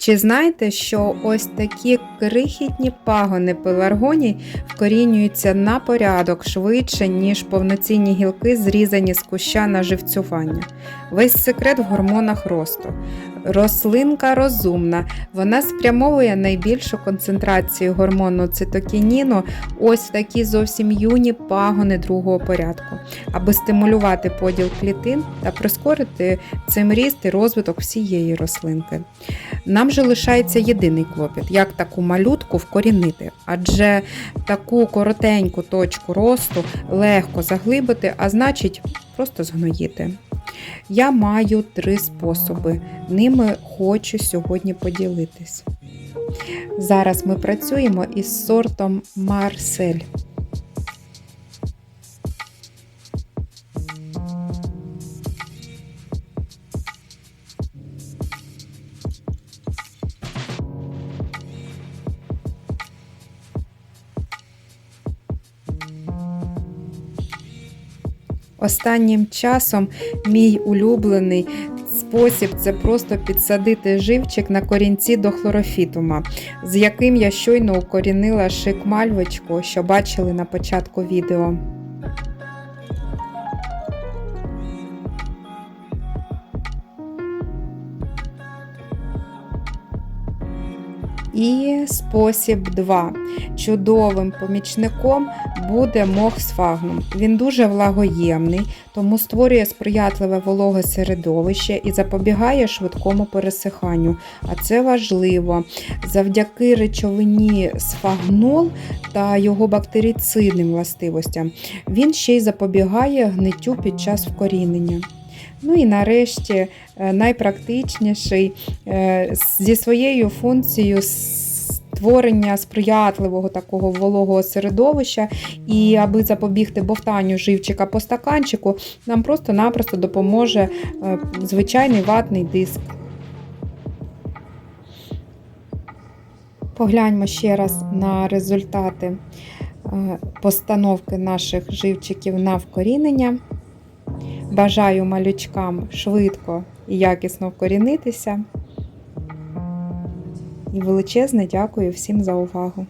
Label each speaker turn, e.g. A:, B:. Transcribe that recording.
A: Чи знаєте, що ось такі крихітні пагони пеларгоній вкорінюються на порядок швидше, ніж повноцінні гілки, зрізані з куща на живцювання? Весь секрет в гормонах росту. Рослинка розумна, вона спрямовує найбільшу концентрацію гормону цитокініну ось в такі зовсім юні пагони другого порядку, аби стимулювати поділ клітин та прискорити цим ріст і розвиток всієї рослинки. Нам же лишається єдиний клопіт, як таку малютку вкорінити, адже таку коротеньку точку росту легко заглибити, а значить просто згноїти. Я маю три способи, ними хочу сьогодні поділитись. Зараз ми працюємо із сортом Марсель. Останнім часом мій улюблений спосіб це просто підсадити живчик на корінці до хлорофітума, з яким я щойно укорінила шик мальвочку, що бачили на початку відео. І спосіб 2. Чудовим помічником буде мох сфагнум. Він дуже влагоємний, тому створює сприятливе вологе середовище і запобігає швидкому пересиханню. А це важливо. Завдяки речовині сфагнол та його бактерицидним властивостям він ще й запобігає гниттю під час вкорінення. Ну і нарешті е, найпрактичніший е, зі своєю функцією створення сприятливого такого вологого середовища, і аби запобігти бовтанню живчика по стаканчику, нам просто-напросто допоможе е, звичайний ватний диск. Погляньмо ще раз на результати постановки наших живчиків на вкорінення. Бажаю малючкам швидко і якісно вкорінитися. І величезне дякую всім за увагу!